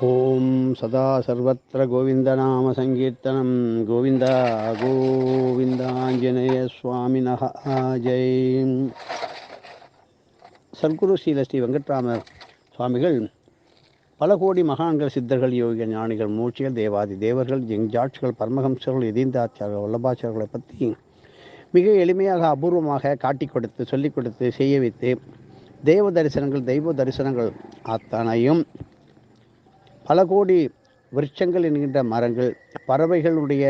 ॐ सदा सर्वत्र गोविन्दनामसङ्कीर्तनं गोविन्द गोविन्दाञ्जनेयस्वामिनः ஜெய் சர்க்குரு ஸ்ரீல ஸ்ரீ வெங்கட்ராமர் சுவாமிகள் பல கோடி மகான்கள் சித்தர்கள் யோகிகள் ஞானிகள் மூச்சிகள் தேவாதி தேவர்கள் ஜெங்ஜாட்சிகள் பரமஹம்சர்கள் எதீந்தாச்சார்கள் வல்லபாச்சார்களை பற்றி மிக எளிமையாக அபூர்வமாக காட்டி கொடுத்து சொல்லிக் கொடுத்து செய்ய வைத்து தேவ தரிசனங்கள் தெய்வ தரிசனங்கள் அத்தனையும் பல கோடி விருட்சங்கள் என்கின்ற மரங்கள் பறவைகளுடைய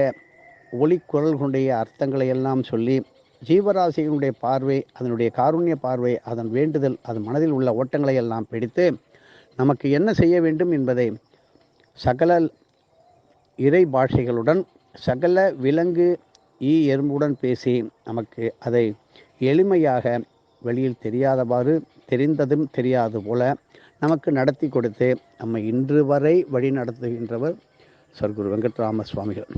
ஒளிக்குரல்களுடைய அர்த்தங்களை எல்லாம் சொல்லி ஜீவராசிகளுடைய பார்வை அதனுடைய காருண்ய பார்வை அதன் வேண்டுதல் அதன் மனதில் உள்ள ஓட்டங்களை எல்லாம் பிடித்து நமக்கு என்ன செய்ய வேண்டும் என்பதை சகல இறை பாஷைகளுடன் சகல விலங்கு ஈ எறும்புடன் பேசி நமக்கு அதை எளிமையாக வெளியில் தெரியாதவாறு தெரிந்ததும் தெரியாது போல நமக்கு நடத்தி கொடுத்து நம்மை இன்று வரை வழி நடத்துகின்றவர் சர்க்குரு வெங்கட்ராம சுவாமிகள்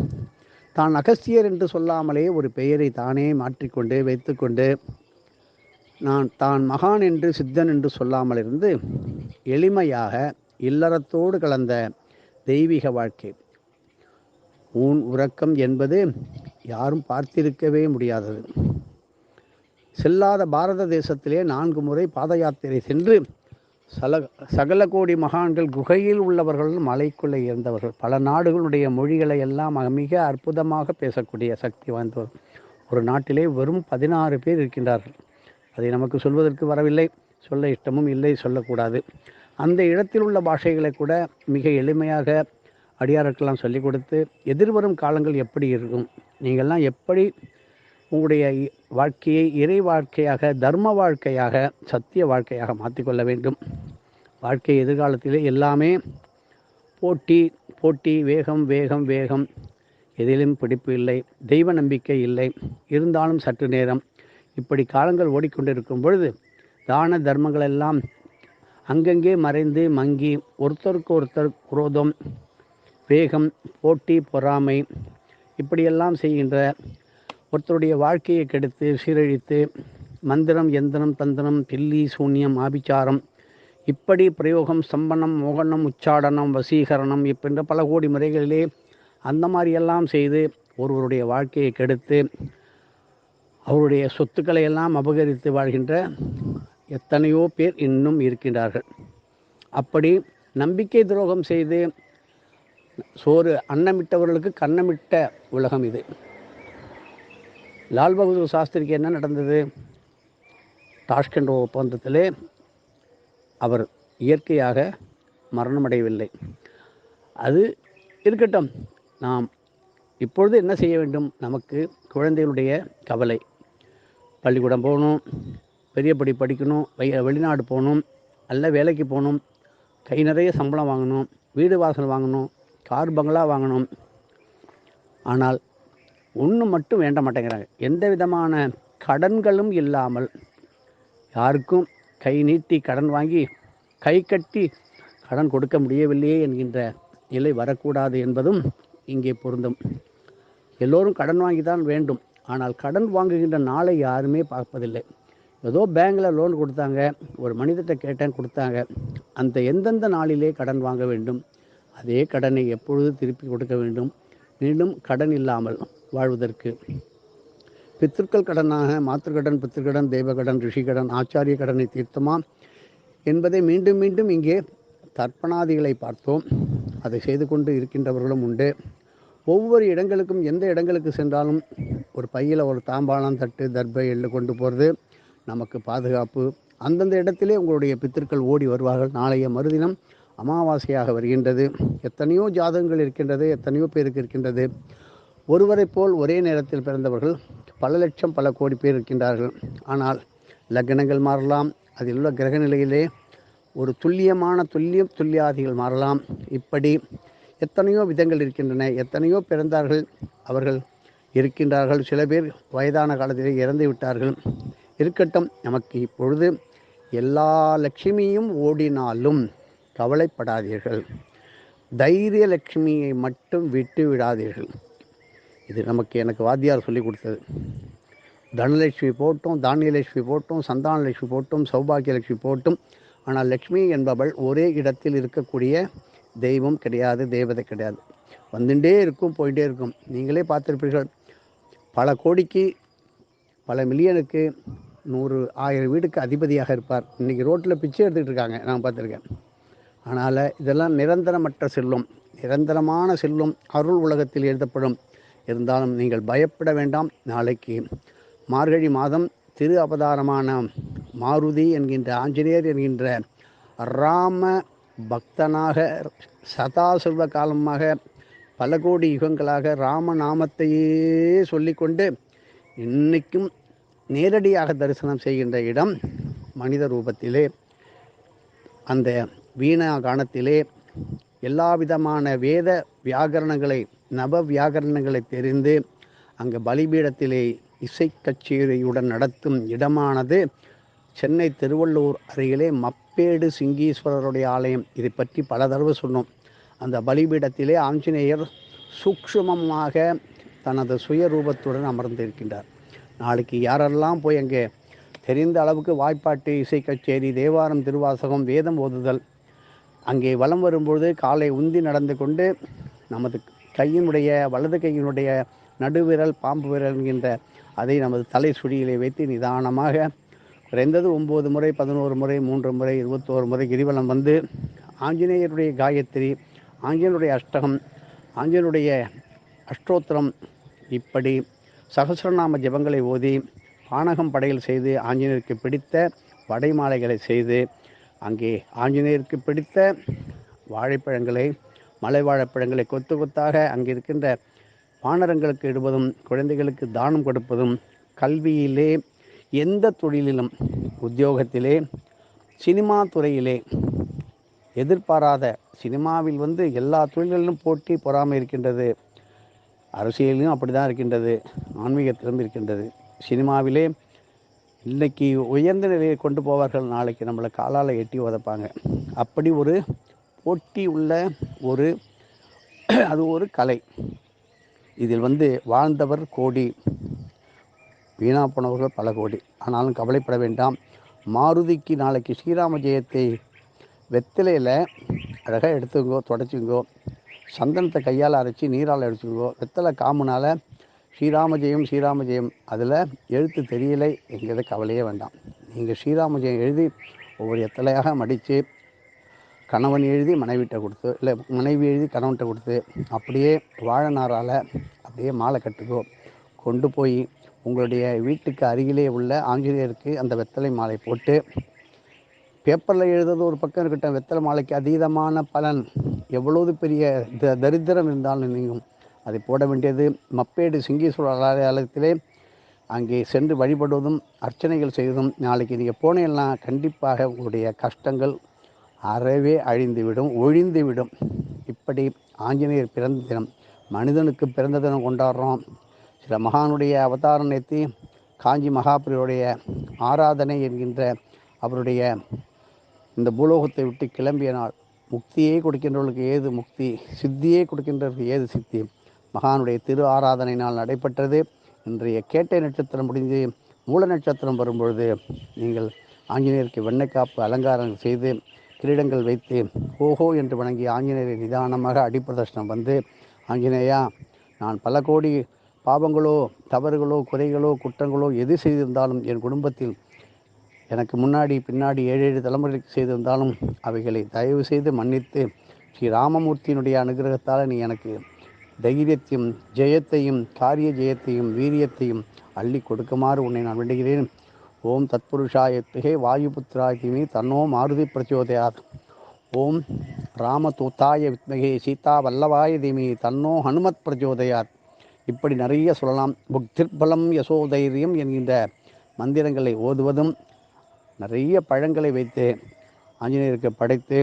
தான் அகஸ்தியர் என்று சொல்லாமலே ஒரு பெயரை தானே மாற்றிக்கொண்டு வைத்துக்கொண்டு நான் தான் மகான் என்று சித்தன் என்று சொல்லாமல் இருந்து எளிமையாக இல்லறத்தோடு கலந்த தெய்வீக வாழ்க்கை. ஊன் உறக்கம் என்பது யாரும் பார்த்திருக்கவே முடியாதது. செல்லாத பாரத தேசத்திலே நான்கு முறை பாத யாத்திரை சென்று சல சகல கோடி மகான்கள் குகையில் உள்ளவர்கள் மலைக்குள்ளே இருந்தவர்கள். பல நாடுகளுடைய மொழிகளை எல்லாம் மிக அற்புதமாக பேசக்கூடிய சக்தி வாய்ந்தவர். ஒரு நாட்டிலே வெறும் பதினாறு பேர் இருக்கின்றார்கள். அதை நமக்கு சொல்வதற்கு வரவில்லை. சொல்ல இஷ்டமும் இல்லை சொல்லக்கூடாது. அந்த இடத்தில் உள்ள பாஷைகளை கூட மிக எளிமையாக அடியாருக்கெல்லாம் சொல்லிக் கொடுத்து எதிர்வரும் காலங்கள் எப்படி இருக்கும்? நீங்கள்லாம் எப்படி உங்களுடைய வாழ்க்கையை இறை வாழ்க்கையாக தர்ம வாழ்க்கையாக சத்திய வாழ்க்கையாக மாற்றிக்கொள்ள வேண்டும்? வாழ்க்கை எதிர்காலத்திலே எல்லாமே போட்டி போட்டி வேகம் வேகம் வேகம். எதிலும் பிடிப்பு இல்லை தெய்வ நம்பிக்கை இல்லை. இருந்தாலும் சற்று நேரம். இப்படி காலங்கள் ஓடிக்கொண்டிருக்கும் பொழுது தான தர்மங்கள் எல்லாம் அங்கங்கே மறைந்து மங்கி ஒருத்தருக்கு ஒருத்தர் குரோதம் வேகம் போட்டி பொறாமை இப்படியெல்லாம் செய்கின்ற ஒருத்தருடைய வாழ்க்கையை கெடுத்து சீரழித்து மந்திரம் எந்திரம் தந்திரம் பில்லி சூன்யம் ஆபிச்சாரம் இப்படி பிரயோகம் சம்பனம் மோகனம் உச்சாடனம் வசீகரணம் இப்பென்ற பல கோடி முறைகளிலே அந்த மாதிரியெல்லாம் செய்து ஒருவருடைய வாழ்க்கையை கெடுத்து அவருடைய சொத்துக்களை எல்லாம் அபகரித்து வாழ்கின்ற எத்தனையோ பேர் இன்னும் இருக்கின்றார்கள். அப்படி நம்பிக்கை துரோகம் செய்து சோறு அன்னமிட்டவர்களுக்கு கன்னமிட்ட உலகம் இது. லால் பகதூர் சாஸ்திரிக்கு என்ன நடந்தது? டாஷ்கண்ட் ஒப்பந்தத்திலே அவர் இயற்கையாக மரணமடையவில்லை. அது இருக்கட்டும். நாம் இப்பொழுது என்ன செய்ய வேண்டும்? நமக்கு குழந்தைகளுடைய கவலை. பள்ளிக்கூடம் போகணும் பெரிய படி படிக்கணும் வெளிநாடு போகணும் நல்ல வேலைக்கு போகணும் கை நிறைய சம்பளம் வாங்கணும் வீடு வாசல் வாங்கணும் கார் பங்களா வாங்கணும். ஆனால் ஒன்று மட்டும் வேண்ட மாட்டேங்கிறாங்க. எந்த விதமான கடன்களும் இல்லாமல் யாருக்கும் கை நீட்டி கடன் வாங்கி கை கட்டி கடன் கொடுக்க முடியவில்லையே என்கின்ற நிலை வரக்கூடாது என்பதும் இங்கே பொருந்தும். எல்லோரும் கடன் வாங்கி தான் வேண்டும். ஆனால் கடன் வாங்குகின்ற நாளை யாருமே பார்ப்பதில்லை. ஏதோ பேங்கில் லோன் கொடுத்தாங்க ஒரு மனிதத்தை கேட்டேன் கொடுத்தாங்க. அந்த எந்தெந்த நாளிலே கடன் வாங்க வேண்டும்? அதே கடனை எப்பொழுது திருப்பி கொடுக்க வேண்டும்? மீண்டும் கடன் இல்லாமல் வாழ்வதற்கு. பித்திருக்கள் கடனாக மாத்திருக்கடன் பித்திருக்கடன் தெய்வக்கடன் ரிஷிகடன் ஆச்சாரிய கடனை தீர்த்தமா என்பதை மீண்டும் மீண்டும் இங்கே தர்ப்பணாதிகளை பார்த்தோம். அதை செய்து கொண்டு இருக்கின்றவர்களும் உண்டு. ஒவ்வொரு இடங்களுக்கும் எந்த இடங்களுக்கு சென்றாலும் ஒரு பையில் ஒரு தாம்பாளம் தட்டு தர்பை எள்ளு கொண்டு போகிறது நமக்கு பாதுகாப்பு. அந்தந்த இடத்திலே உங்களுடைய பித்திருக்கள் ஓடி வருவார்கள். நாளைய மறுதினம் அமாவாசையாக வருகின்றது. எத்தனையோ ஜாதகங்கள் இருக்கின்றது எத்தனையோ பேருக்கு இருக்கின்றது. ஒருவரை போல் ஒரே நேரத்தில் பிறந்தவர்கள் பல லட்சம் பல கோடி பேர் இருக்கின்றார்கள். ஆனால் லக்னங்கள் மாறலாம் அதில் உள்ள கிரக நிலையிலே ஒரு துல்லியமான துல்லியம் துல்லியாதிகள் மாறலாம். இப்படி எத்தனையோ விதங்கள் இருக்கின்றன. எத்தனையோ பிறந்தார்கள் அவர்கள் இருக்கின்றார்கள். சில பேர் வயதான காலத்திலே இறந்து விட்டார்கள். இருக்கட்டும் நமக்கு இப்பொழுது எல்லா லட்சுமியும் ஓடினாலும் கவலைப்படாதீர்கள். தைரிய லட்சுமியை மட்டும் விட்டு விடாதீர்கள். இது நமக்கு எனக்கு வாத்தியார் சொல்லி கொடுத்தது. தனலட்சுமி போட்டும் தானியலட்சுமி போட்டும் சந்தானலட்சுமி போட்டும் சௌபாகியலட்சுமி போட்டும். ஆனால் லட்சுமி என்பவள் ஒரே இடத்தில் இருக்கக்கூடிய தெய்வம் கிடையாது தெய்வதை கிடையாது. வந்துட்டே இருக்கும் போயிட்டே இருக்கும். நீங்களே பார்த்துருப்பீர்கள். பல கோடிக்கு பல மில்லியனுக்கு நூறு ஆயிரம் வீடுக்கு அதிபதியாக இருப்பார். இன்றைக்கி ரோட்டில் பிச்சை எடுத்துக்கிட்டு இருக்காங்க நான் பார்த்துருக்கேன். ஆனால் இதெல்லாம் நிரந்தரமற்ற செல்லும் நிரந்தரமான செல்லும் அருள் உலகத்தில் எழுதப்படும். இருந்தாலும் நீங்கள் பயப்பட வேண்டாம். நாளைக்கு மார்கழி மாதம் திரு அவதாரமான மாருதி என்கின்ற ஆஞ்சநேயர் என்கின்ற ராம பக்தனாக சதா செல்வ காலமாக பல கோடி யுகங்களாக ராம நாமத்தையே சொல்லிக்கொண்டு இன்னைக்கும் நேரடியாக தரிசனம் செய்கின்ற இடம் மனித ரூபத்திலே. அந்த வீணா காணத்திலே எல்லா விதமான வேத வியாகரணங்களை நவ வியாகரணங்களை தெரிந்து அங்கே பலிபீடத்திலே இசை கச்சேரியுடன் நடத்தும் இடமானது சென்னை திருவள்ளூர் அருகிலே மப்பேடு சிங்கீஸ்வரருடைய ஆலயம். இதை பற்றி பல தடவை சொன்னோம். அந்த பலிபீடத்திலே ஆஞ்சநேயர் சூக்ஷ்மமாக தனது சுயரூபத்துடன் அமர்ந்திருக்கின்றார். நாளைக்கு யாரெல்லாம் போய் அங்கே தெரிந்த அளவுக்கு வாய்ப்பாட்டு இசை கச்சேரி தேவாரம் திருவாசகம் வேதம் ஓதுதல் அங்கே வலம் வரும்பொழுது காலை உந்தி நடந்து கொண்டு நமது கையினுடைய வலது கையினுடைய நடுவிரல் பாம்பு விரல் என்கின்ற அதை நமது தலை சுழியிலே வைத்து நிதானமாக குறைந்தது ஒம்பது முறை பதினோரு முறை மூன்று முறை இருபத்தோரு முறை கிரிவலம் வந்து ஆஞ்சநேயருடைய காயத்ரி ஆஞ்சநேயருடைய அஷ்டகம் ஆஞ்சநேயருடைய அஷ்டோத்திரம் இப்படி சகசரநாம ஜெபங்களை ஓதி பானகம் படையல் செய்து ஆஞ்சநேயருக்கு பிடித்த வடை மாலைகளை செய்து அங்கே ஆஞ்சநேயருக்கு பிடித்த வாழைப்பழங்களை மலை வாழைப்பழங்களை கொத்து கொத்தாக அங்கே இருக்கின்ற பாணரங்களுக்கு இடுவதும் குழந்தைகளுக்கு தானம் கொடுப்பதும் கல்வியிலே எந்த தொழிலிலும் உத்தியோகத்திலே சினிமா துறையிலே எதிர்பாராத சினிமாவில் வந்து எல்லா தொழில்களிலும் போட்டி பொறாமை இருக்கின்றது. அரசியலிலும் அப்படி தான் இருக்கின்றது. ஆன்மீகத்திலும் இருக்கின்றது. சினிமாவிலே இன்றைக்கி உயர்ந்த நிலையை கொண்டு போவார்கள். நாளைக்கு நம்மளை காலால் எட்டி உதப்பாங்க. அப்படி ஒரு ஒட்டி உள்ள ஒரு அது ஒரு கலை. இதில் வந்து வாழ்ந்தவர் கோடி வீணா போனவர்கள் பல கோடி. ஆனாலும் கவலைப்பட வேண்டாம். மாருதிக்கு நாளைக்கு ஸ்ரீராம ஜெயத்தை வெத்திலையில் அழகாக எடுத்துங்கோ தொடச்சிங்கோ சந்தனத்தை கையால் அரைச்சி நீரால் அடிச்சுங்கோ வெத்தலை காமுனால் ஸ்ரீராம ஜெயம் ஸ்ரீராம ஜெயம். அதில் எழுத்து தெரியலை என்கிறத கவலையே வேண்டாம். நீங்கள் ஸ்ரீராம ஜெயம் எழுதி ஒவ்வொரு எத்தலையாக மடித்து கணவன் எழுதி மனைவிட்ட கொடுத்து இல்லை மனைவி எழுதி கணவன்கிட்ட கொடுத்து அப்படியே வாழைநாரால் அப்படியே மாலை கட்டுக்கோ கொண்டு போய் உங்களுடைய வீட்டுக்கு அருகிலே உள்ள ஆஞ்சநேயருக்கு அந்த வெத்தலை மாலை போட்டு பேப்பரில் எழுதுறது ஒரு பக்கம் இருக்கட்டும் வெத்தலை மாலைக்கு அதீதமான பலன் எவ்வளவு பெரிய த தரித்திரம் இருந்தாலும் நீங்கும். அதை போட வேண்டியது மப்பேடு சிங்கீஸ்வரர் ஆலயத்திலே அங்கே சென்று வழிபடுவதும் அர்ச்சனைகள் செய்வதும் நாளைக்கு நீங்கள் போனீங்கன்னா கண்டிப்பாக உங்களுடைய கஷ்டங்கள் அறவே அழிந்துவிடும் ஒழிந்துவிடும். இப்படி ஆஞ்சநேயர் பிறந்த தினம் மனிதனுக்கு பிறந்த தினம் கொண்டாடுறோம். சில மகானுடைய அவதாரம் நேர்த்தி காஞ்சி மகாபுரியுடைய ஆராதனை என்கின்ற அவருடைய இந்த பூலோகத்தை விட்டு கிளம்பிய நாள் முக்தியே கொடுக்கின்றவர்களுக்கு ஏது முக்தி? சித்தியே கொடுக்கின்றவர்களுக்கு ஏது சித்தி? மகானுடைய திரு ஆராதனை நாள் நடைபெற்றது. இன்றைய கேட்டை நட்சத்திரம் முடிந்து மூல நட்சத்திரம் வரும்பொழுது நீங்கள் ஆஞ்சநேயருக்கு வெண்ணைக்காப்பு அலங்காரம் செய்து கிரீடங்கள் வைத்து ஓஹோ என்று வணங்கி ஆஞ்சநேயரை நிதானமாக அடிப்பிரதர்ஷனம் வந்து ஆஞ்சநேயா நான் பல கோடி பாவங்களோ தவறுகளோ குறைகளோ குற்றங்களோ எது செய்திருந்தாலும் என் குடும்பத்தில் எனக்கு முன்னாடி பின்னாடி ஏழு ஏழு தலைமுறைக்கு செய்திருந்தாலும் அவைகளை தயவு செய்து மன்னித்து ஸ்ரீ ராமமூர்த்தியினுடைய அனுகிரகத்தால் நீ எனக்கு தைரியத்தையும் ஜெயத்தையும் காரிய ஜெயத்தையும் வீரியத்தையும் அள்ளி கொடுக்குமாறு உன்னை நான் வேண்டுகிறேன். ஓம் தத்புருஷாயத்துகே வாயுபுத்திராய தீமி தன்னோ மாருதி பிரச்சோதயாத். ஓம் ராமதூத்தாய வித்மகே சீதா வல்லவாய தீமி தன்னோ ஹனுமத் பிரச்சோதயாத். இப்படி நிறைய சொல்லலாம். புக்திர்பலம் யசோதைரியம் என்கின்ற மந்திரங்களை ஓதுவதும் நிறைய பழங்களை வைத்து ஆஞ்சநேயருக்கு படைத்து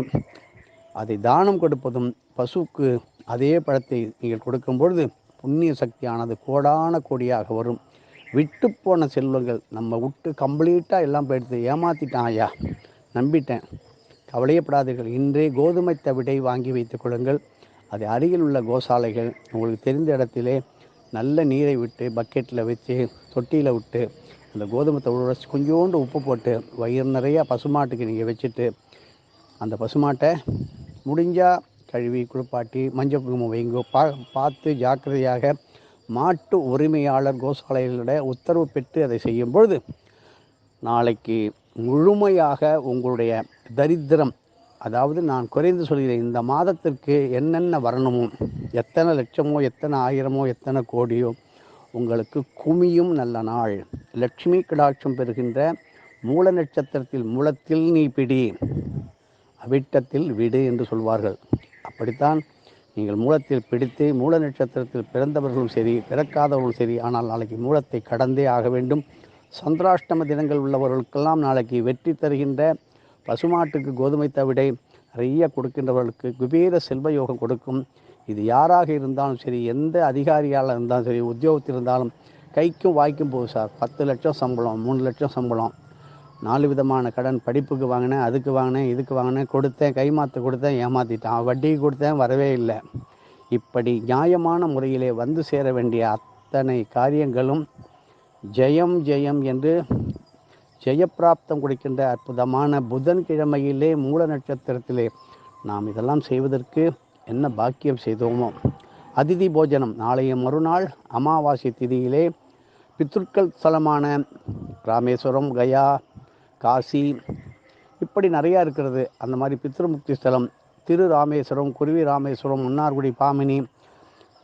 அதை தானம் கொடுப்பதும் பசுக்கு அதே பழத்தை நீங்கள் கொடுக்கும் பொழுது புண்ணிய சக்தியானது கோடான கோடியாக வரும். விட்டு போன செல்வங்கள். நம்ம விட்டு கம்ப்ளீட்டாக எல்லாம் போயிடுது. ஏமாற்றிட்டான் ஐயா. நம்பிட்டேன். கவலையப்படாதீர்கள். இன்றே கோதுமை தவிடை வாங்கி வைத்துக் கொள்ளுங்கள். அது அருகில் உள்ள கோசாலைகள். உங்களுக்கு தெரிந்த இடத்திலே நல்ல நீரை விட்டு பக்கெட்டில் வச்சு தொட்டியில் விட்டு அந்த கோதுமை தவிட கொஞ்சோண்டு உப்பு போட்டு வயிறு நிறையா பசுமாட்டுக்கு நீங்கள் வச்சுட்டு அந்த பசுமாட்டை முடிஞ்சால் கழுவி குளிப்பாட்டி மஞ்சள் குங்குமம் வைங்கோ. பா பார்த்து ஜாக்கிரதையாக மாட்டு உரிமையாளர் கோசாலைகளிட உத்தரவு பெற்று அதை செய்யும் பொழுது நாளைக்கு முழுமையாக உங்களுடைய தரித்திரம் அதாவது நான் குறைந்து சொல்கிறேன் இந்த மாதத்திற்கு என்னென்ன வரணுமோ எத்தனை லட்சமோ எத்தனை ஆயிரமோ எத்தனை கோடியோ உங்களுக்கு குமியும் நல்ல நாள். லட்சுமி கடாட்சம் பெறுகின்ற மூல நட்சத்திரத்தில் மூலத்தில் நீ பிடி அவிட்டத்தில் விடு என்று சொல்வார்கள். அப்படித்தான் நீங்கள் மூலத்தில் பிடித்து மூல நட்சத்திரத்தில் பிறந்தவர்களும் சரி பிறக்காதவர்களும் சரி ஆனால் நாளைக்கு மூலத்தை கடந்தே ஆக வேண்டும். சந்திராஷ்டம தினங்கள் உள்ளவர்களுக்கெல்லாம் நாளைக்கு வெற்றி தருகின்ற பசுமாட்டுக்கு கோதுமை தவிடை நிறைய கொடுக்கின்றவர்களுக்கு குபேர செல்வ யோகம் கொடுக்கும். இது யாராக இருந்தாலும் சரி எந்த அதிகாரியால் இருந்தாலும் சரி உத்தியோகத்தில் இருந்தாலும் கைக்கும் வாய்க்கும் போகுது சார். பத்து லட்சம் சம்பளம் மூணு லட்சம் சம்பளம். நாலு விதமான கடன். படிப்புக்கு வாங்கினேன் அதுக்கு வாங்கினேன் இதுக்கு வாங்கினேன் கொடுத்தேன் கைமாற்ற கொடுத்தேன் ஏமாற்றிட்டான் வட்டிக்கு கொடுத்தேன் வரவே இல்லை. இப்படி நியாயமான முறையிலே வந்து சேர வேண்டிய அத்தனை காரியங்களும் ஜெயம் ஜெயம் என்று ஜெயப்பிராப்தம் கொடுக்கின்ற அற்புதமான புதன்கிழமையிலே மூல நட்சத்திரத்திலே நாம் இதெல்லாம் செய்வதற்கு என்ன பாக்கியம் செய்தோமோ. அதிதி போஜனம். நாளைய மறுநாள் அமாவாசை திதியிலே பித்ருக்கள் ஸ்தலமான ராமேஸ்வரம் கயா காசி இப்படி நிறையா இருக்கிறது. அந்த மாதிரி பித்ருமுக்தி ஸ்தலம் திரு ராமேஸ்வரம் குருவி ராமேஸ்வரம் முன்னார்குடி பாமினி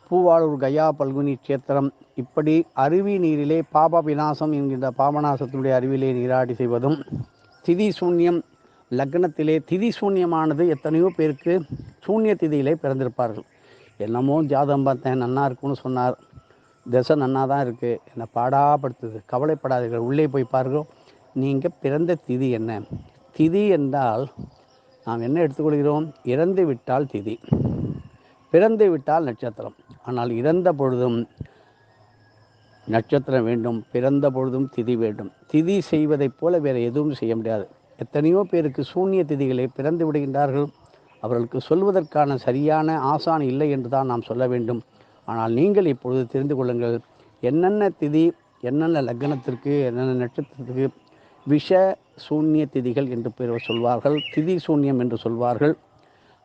பூவாளூர் கயா பல்குனி கஷேத்திரம் இப்படி அருவி நீரிலே பாப விநாசம் என்கின்ற பாபநாசத்தினுடைய அருவிலே நீராடி செய்வதும் திதி சூன்யம் லக்னத்திலே திதி சூன்யமானது எத்தனையோ பேருக்கு சூன்ய திதியிலே பிறந்திருப்பார்கள். என்னமோ ஜாதகம் பார்த்தேன் நன்னா இருக்கும்னு சொன்னார். திசை நன்னா தான் இருக்குது என்னை பாடாப்படுத்துது. கவலைப்படாதீர்கள். உள்ளே போய் பாருங்கள் நீங்கள் பிறந்த திதி என்ன? திதி என்றால் நாம் என்ன எடுத்துக்கொள்கிறோம்? இறந்து விட்டால் திதி. பிறந்து விட்டால் நட்சத்திரம். ஆனால் இறந்த பொழுதும் நட்சத்திரம் வேண்டும். பிறந்த பொழுதும் திதி வேண்டும். திதி செய்வதைப் போல வேறு எதுவும் செய்ய முடியாது. எத்தனையோ பேருக்கு சூன்ய திதிகளை பிறந்து விடுகின்றார்கள். அவர்களுக்கு சொல்வதற்கான சரியான ஆசான் இல்லை என்று தான் நாம் சொல்ல வேண்டும். ஆனால் நீங்கள் இப்பொழுது தெரிந்து கொள்ளுங்கள் என்னென்ன திதி என்னென்ன லக்னத்திற்கு என்னென்ன நட்சத்திரத்துக்கு விஷ சூன்ய திதிகள் என்று பேர் சொல்வார்கள் திதி சூன்யம் என்று சொல்வார்கள்.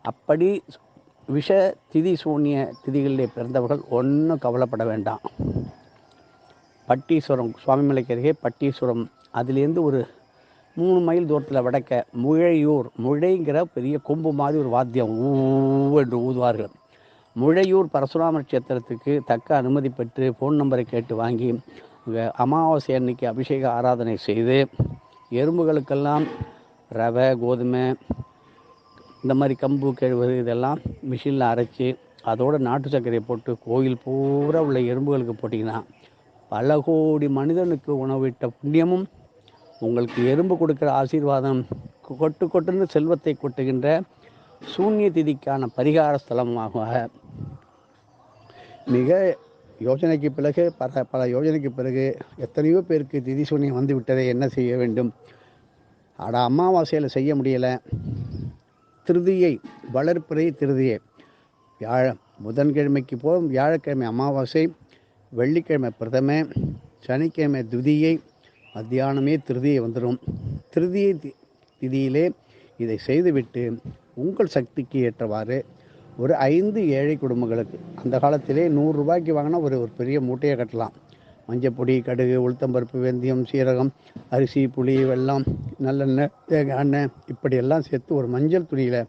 அப்படி விஷ திதி சூன்ய திதிகளிலே பிறந்தவர்கள் ஒன்றும் கவலைப்பட வேண்டாம். பட்டீஸ்வரம் சுவாமிமலைக்கு அருகே பட்டீஸ்வரம் அதுலேருந்து ஒரு மூணு மைல் தூரத்தில் வடக்க முழையூர் முழைங்கிற பெரிய கொம்பு மாதிரி ஒரு வாத்தியம் ஊ என்று ஊதுவார்கள். முழையூர் பரசுராமர் கஷேத்திரத்துக்கு தக்க அனுமதி பெற்று ஃபோன் நம்பரை கேட்டு வாங்கி அமாவாசை அன்னைக்கு அபிஷேக ஆராதனை செய்து எறும்புகளுக்கெல்லாம் ரவை கோதுமை இந்த மாதிரி கம்பு கேழ்வரு இதெல்லாம் மிஷினில் அரைச்சி அதோட நாட்டு சர்க்கரையை போட்டு கோயில் பூரா உள்ள எறும்புகளுக்கு போட்டிங்கன்னா பல கோடி மனிதனுக்கு உணவிட்ட புண்ணியமும் உங்களுக்கு எறும்பு கொடுக்குற ஆசீர்வாதம் கொட்டு கொட்டுன்னு செல்வத்தை கொட்டுகின்ற சூன்ய திதிக்கான பரிகார ஸ்தலமாக மிக யோஜனைக்கு பிறகு பல பல யோஜனைக்கு பிறகு எத்தனையோ பேருக்கு திதி சூன்யம் வந்து விட்டதை என்ன செய்ய வேண்டும்? அட அமாவாசையில் செய்ய முடியலை. திருதியை வளர்ப்பிறை திருதியை. வியாழ புதன்கிழமைக்கு போகும் வியாழக்கிழமை அமாவாசை வெள்ளிக்கிழமை பிரதம சனிக்கிழமை துதியை மத்தியானமே திருதியை வந்துடும் திருதியை தி- திதியிலே இதை செய்துவிட்டு உங்கள் சக்திக்கு ஏற்றவாறு ஒரு ஐந்து ஏழை குடும்பங்களுக்கு. அந்த காலத்திலே நூறுரூபாய்க்கு வாங்கினா ஒரு ஒரு பெரிய மூட்டையை கட்டலாம். மஞ்சப்பொடி கடுகு உளுத்தம்பருப்பு வெந்தயம் சீரகம் அரிசி புளி வெள்ளம் நல்லெண்ணெய் தேங்காய் எண்ணெய் இப்படியெல்லாம் சேர்த்து ஒரு மஞ்சள் துணியில்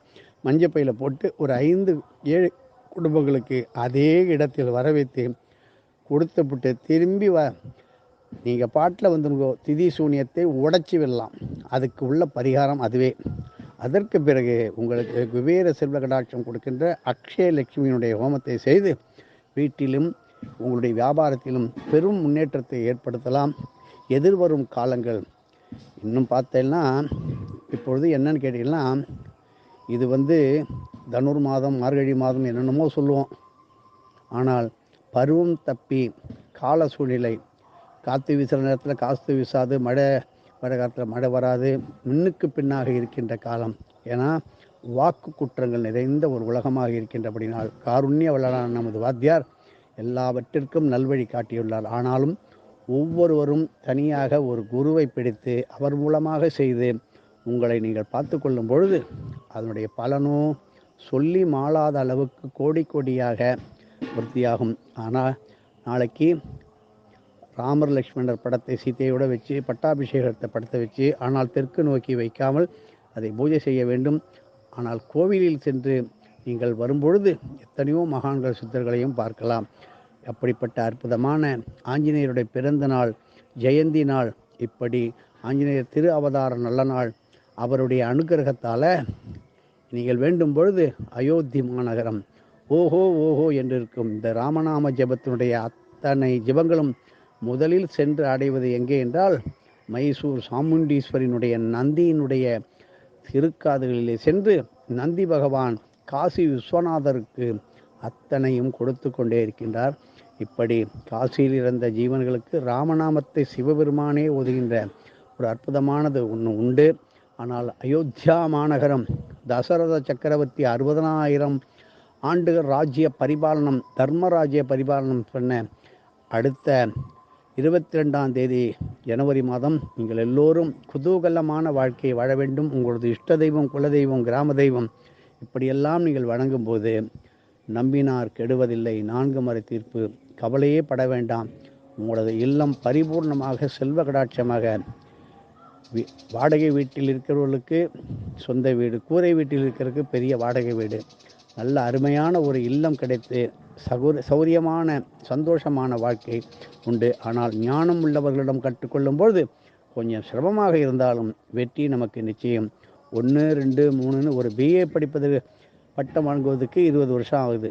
மஞ்சள் பையில் போட்டு ஒரு ஐந்து ஏழு குடும்பங்களுக்கு அதே இடத்தில் வர வைத்து கொடுத்துவிட்டு திரும்பி வ நீங்கள் பாட்டில் வந்துருங்கோ திதி சூனியத்தை உடைச்சி விடலாம். அதுக்கு உள்ள பரிகாரம் அதுவே. அதற்கு பிறகு உங்களுக்கு குபேர செல்வ கடாட்சம் கொடுக்கின்ற அக்ஷய லட்சுமியினுடைய ஹோமத்தை செய்து வீட்டிலும் உங்களுடைய வியாபாரத்திலும் பெரும் முன்னேற்றத்தை ஏற்படுத்தலாம். எதிர்வரும் காலங்கள். இன்னும் பார்த்தேன்னா இப்பொழுது என்னன்னு கேட்டிங்கன்னா இது வந்து தனுர் மாதம் மார்கழி மாதம் என்னென்னமோ சொல்லுவோம். ஆனால் பருவம் தப்பி கால சூழ்நிலை காற்று வீசுகிற நேரத்தில் காற்று வீசாது மழை வர காலத்தில் மழை வராது முன்னுக்கு பின்னாக இருக்கின்ற காலம். ஏன்னா வாக்கு குற்றங்கள் நிறைந்த ஒரு உலகமாக இருக்கின்றபடினால் காருண்ய வளரான நமது வாத்தியார் எல்லாவற்றிற்கும் நல்வழி காட்டியுள்ளார். ஆனாலும் ஒவ்வொருவரும் தனியாக ஒரு குருவை பிடித்து அவர் மூலமாக செய்து உங்களை நீங்கள் பார்த்து கொள்ளும் பொழுது அதனுடைய பலனோ சொல்லி மாளாத அளவுக்கு கோடி கோடியாக விருத்தியாகும். ஆனால் நாளைக்கு ராமர் லக்ஷ்மணர் படத்தை சீதையோட வச்சு பட்டாபிஷேகத்தை படத்தை வச்சு ஆனால் தெற்கு நோக்கி வைக்காமல் அதை பூஜை செய்ய வேண்டும். ஆனால் கோவிலில் சென்று நீங்கள் வரும்பொழுது எத்தனையோ மகான்கள் சித்தர்களையும் பார்க்கலாம். அப்படிப்பட்ட அற்புதமான ஆஞ்சநேயருடைய பிறந்த நாள் ஜெயந்தி நாள் இப்படி ஆஞ்சநேயர் திரு அவதார நல்ல நாள் அவருடைய அனுகிரகத்தால் நீங்கள் வேண்டும் பொழுது அயோத்தி மாநகரம். ஓஹோ ஓஹோ என்று இருக்கும் இந்த ராமநாம ஜெபத்தினுடைய அத்தனை ஜெபங்களும் முதலில் சென்று அடைவது எங்கே என்றால் மைசூர் சாமுண்டீஸ்வரினுடைய நந்தியினுடைய திருக்காதுகளிலே சென்று நந்தி பகவான் காசி விஸ்வநாதருக்கு அத்தனையும் கொடுத்து கொண்டே இருக்கின்றார். இப்படி காசியில் இருந்த ஜீவன்களுக்கு ராமநாமத்தை சிவபெருமானே ஒதுகின்ற ஒரு அற்புதமானது ஒன்று உண்டு. ஆனால் அயோத்தியா மாநகரம் தசரத சக்கரவர்த்தி அறுபதனாயிரம் ஆண்டுகள் ராஜ்ய பரிபாலனம் தர்மராஜ்ய பரிபாலனம் பண்ண அடுத்த இருபத்தி ரெண்டாம் தேதி ஜனவரி மாதம் நீங்கள் எல்லோரும் குதூகலமான வாழ்க்கையை வாழ வேண்டும். உங்களது இஷ்ட தெய்வம் குலதெய்வம் கிராம தெய்வம் இப்படியெல்லாம் நீங்கள் வணங்கும்போது நம்பினார் கெடுவதில்லை. நான்கு மறை தீர்ப்பு. கவலையே பட வேண்டாம். உங்களது இல்லம் பரிபூர்ணமாக செல்வ கடாட்சமாக வீ- வாடகை வீட்டில் இருக்கிறவர்களுக்கு சொந்த வீடு கூரை வீட்டில் இருக்கிறதுக்கு பெரிய வாடகை வீடு. நல்ல அருமையான ஒரு இல்லம் கிடைத்து சௌர சௌரியமான சந்தோஷமான வாழ்க்கை உண்டு. ஆனால் ஞானம் உள்ளவர்களிடம் கற்றுக்கொள்ளும் பொழுது கொஞ்சம் சிரமமாக இருந்தாலும் வெற்றி நமக்கு நிச்சயம். ஒன்று ரெண்டு மூணுன்னு ஒரு பிஏ படிப்பது பட்டம் வாங்குவதற்கு இருபது வருஷம் ஆகுது.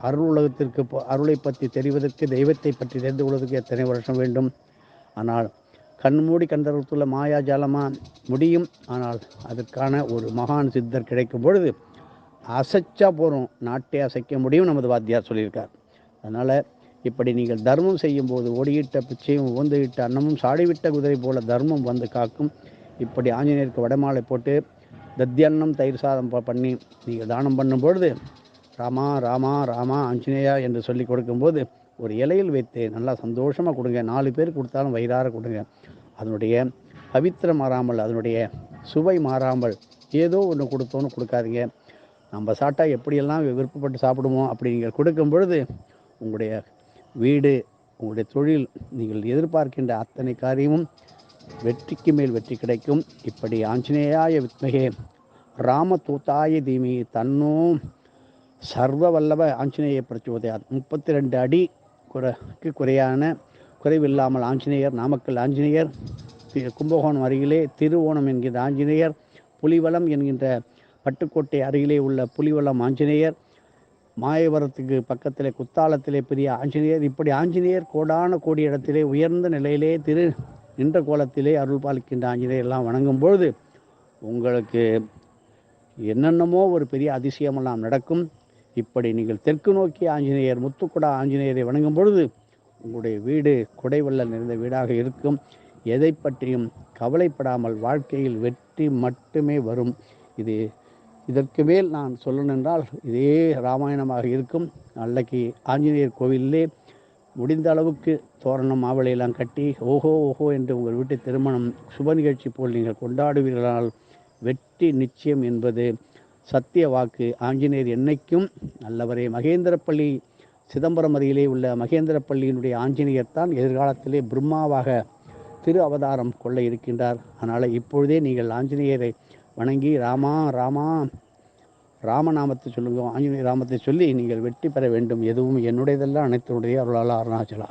அருள் உலகத்திற்கு அருளை பற்றி தெரிவதற்கு தெய்வத்தை பற்றி தெரிந்து கொள்வதற்கு எத்தனை வருஷம் வேண்டும்? ஆனால் கண்மூடி மூடி மாயாஜாலமாக முடியும். ஆனால் அதற்கான ஒரு மகான் சித்தர் கிடைக்கும் பொழுது அசைச்சா போகிறோம் நாட்டை அசைக்க முடியும் நமது வாத்தியார் சொல்லியிருக்கார். அதனால் இப்படி நீங்கள் தர்மம் செய்யும்போது ஓடியிட்ட பிச்சையும் உவந்துவிட்ட அன்னமும் சாடிவிட்ட குதிரை போல தர்மம் வந்து காக்கும். இப்படி ஆஞ்சநேயருக்கு வடமாலை போட்டு தத்தியன்னம் தயிர் சாதம் பண்ணி நீங்கள் தானம் பண்ணும்பொழுது ராமா ராமா ராமா ஆஞ்சநேயா என்று சொல்லி கொடுக்கும்போது ஒரு இலையில் வைத்து நல்லா சந்தோஷமாக கொடுங்க. நாலு பேர் கொடுத்தாலும் வயிறார கொடுங்க. அதனுடைய பவித்திரம் மாறாமல் அதனுடைய சுவை மாறாமல் ஏதோ ஒன்று கொடுத்தோன்னு கொடுக்காதீங்க. நம்ம சாப்பிட்டா எப்படியெல்லாம் விருப்பப்பட்டு சாப்பிடுவோம் அப்படி நீங்கள் கொடுக்கும் பொழுது உங்களுடைய வீடு உங்களுடைய தொழில் நீங்கள் எதிர்பார்க்கின்ற அத்தனை காரியமும் வெற்றிக்கு மேல் வெற்றி கிடைக்கும். இப்படி ஆஞ்சநேயாய வித்மகே ராம தூத்தாய தீமி தன்னும் சர்வ வல்லவ ஆஞ்சநேய பிரச்சோதயா. முப்பத்தி ரெண்டு அடி குறைக்கு குறையான குறைவில்லாமல் ஆஞ்சநேயர் நாமக்கல் ஆஞ்சநேயர் கும்பகோணம் அருகிலே திருவோணம் என்கின்ற ஆஞ்சநேயர் புலிவலம் என்கின்ற பட்டுக்கோட்டை அருகிலே உள்ள புலிவளம் ஆஞ்சநேயர் மாயவரத்துக்கு பக்கத்தில் குத்தாலத்திலே பெரிய ஆஞ்சநேயர் இப்படி ஆஞ்சநேயர் கோடான கோடி இடத்திலே உயர்ந்த நிலையிலே திரு நின்ற கோலத்திலே அருள் பாலிக்கின்ற ஆஞ்சநேயர்லாம் வணங்கும் பொழுது உங்களுக்கு என்னென்னமோ ஒரு பெரிய அதிசயமெல்லாம் நடக்கும். இப்படி நீங்கள் தெற்கு நோக்கி ஆஞ்சநேயர் முத்துக்குடா ஆஞ்சநேயரை வணங்கும் பொழுது உங்களுடைய வீடு குடைவள்ளல் நிறைந்த வீடாக இருக்கும். எதை பற்றியும் கவலைப்படாமல் வாழ்க்கையில் வெற்றி மட்டுமே வரும். இது இதற்கு மேல் நான் சொல்லணும் என்றால் இதே ராமாயணமாக இருக்கும். அன்றைக்கு ஆஞ்சநேயர் கோவிலே முடிந்த அளவுக்கு தோரணம் மாவிளையெல்லாம் கட்டி ஓஹோ ஓஹோ என்று உங்கள் வீட்டு திருமணம் சுப நிகழ்ச்சி போல் நீங்கள் கொண்டாடுவீர்களால் வெற்றி நிச்சயம் என்பது சத்திய வாக்கு. ஆஞ்சநேயர் என்னைக்கும் நல்லவரே. மகேந்திரப்பள்ளி சிதம்பரம் அருகிலே உள்ள மகேந்திரப்பள்ளியினுடைய ஆஞ்சநேயர் தான் எதிர்காலத்திலே பிரம்மாவாக திரு அவதாரம் கொள்ள இருக்கின்றார். அதனால் இப்பொழுதே நீங்கள் ஆஞ்சநேயரை வணங்கி ராமா ராமா ராமநாமத்தை சொல்லுங்க ஆஞ்சநேய ராமத்தை சொல்லி நீங்கள் வெற்றி பெற வேண்டும். எதுவும் என்னுடையதெல்லாம் அனைத்துடைய அருளால் அருணாச்சலா